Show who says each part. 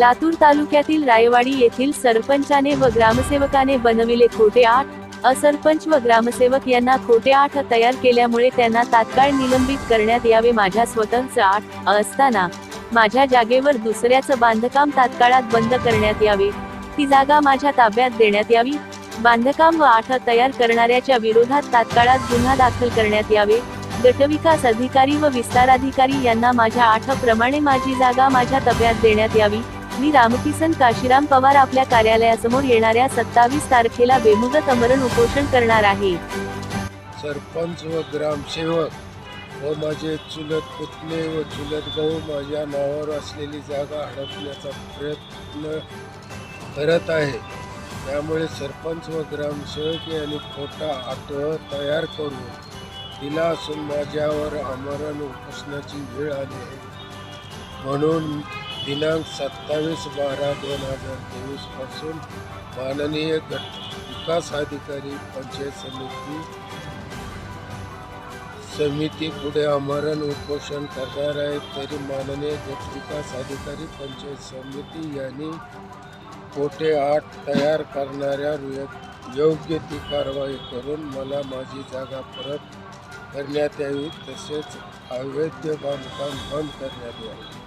Speaker 1: लातूर तालुक्यातील रायवाडी येथील सरपंचाने व ग्रामसेवकाने बनविले खोटे आठ. असरपंच व ग्रामसेवक यांना खोटे आठ तयार केल्यामुळे त्यांना तात्काळ निलंबित करण्यात यावे माझ्या स्वतःच आठ असताना. माझ्या जागेवर दुसऱ्याचं बांधकाम तात्काळात बंद करण्यात यावे. ती जागा माझ्या ताब्यात देण्यात यावी. बांधकाम व आठ तयार करणाऱ्याच्या विरोधात तात्काळात गुन्हा दाखल करण्यात यावे. गटविकास अधिकारी व विस्ताराधिकारी यांना माझ्या आठ प्रमाणे माझी जागा माझ्या ताब्यात देण्यात यावी. मी रामकिसन काशीराम पवार आपल्या कार्यालयासमोर येणाऱ्या सत्तावीस तारखेला बेमुदत अमरण उपोषण करणार आहे.
Speaker 2: सरपंच व ग्रामसेवक व माझे चुलत पुतले व चुलत भाऊ माझ्या नावावर असलेली जागा हडपण्याचा प्रयत्न करत आहे. त्यामुळे सरपंच व ग्रामसेवक यांनी खोटा आटो तयार करून दिला असून माझ्यावर आमरण उपोषणाची वेळ आली आहे. म्हणून दिनांक सत्तावीस बारा दोन हजार तेवीसपासून माननीय गट विकास अधिकारी पंचायत समिती समिती पुढे आमरण उपोषण करणार आहे तरी माननीय गट विकास अधिकारी पंचायत समिती यांनी कोटे आठ तयार करणाऱ्या योग्य ती कारवाई करून मला माझी जागा परत करण्यात यावी तसेच अवैध बांधकाम बंद करण्यात यावे.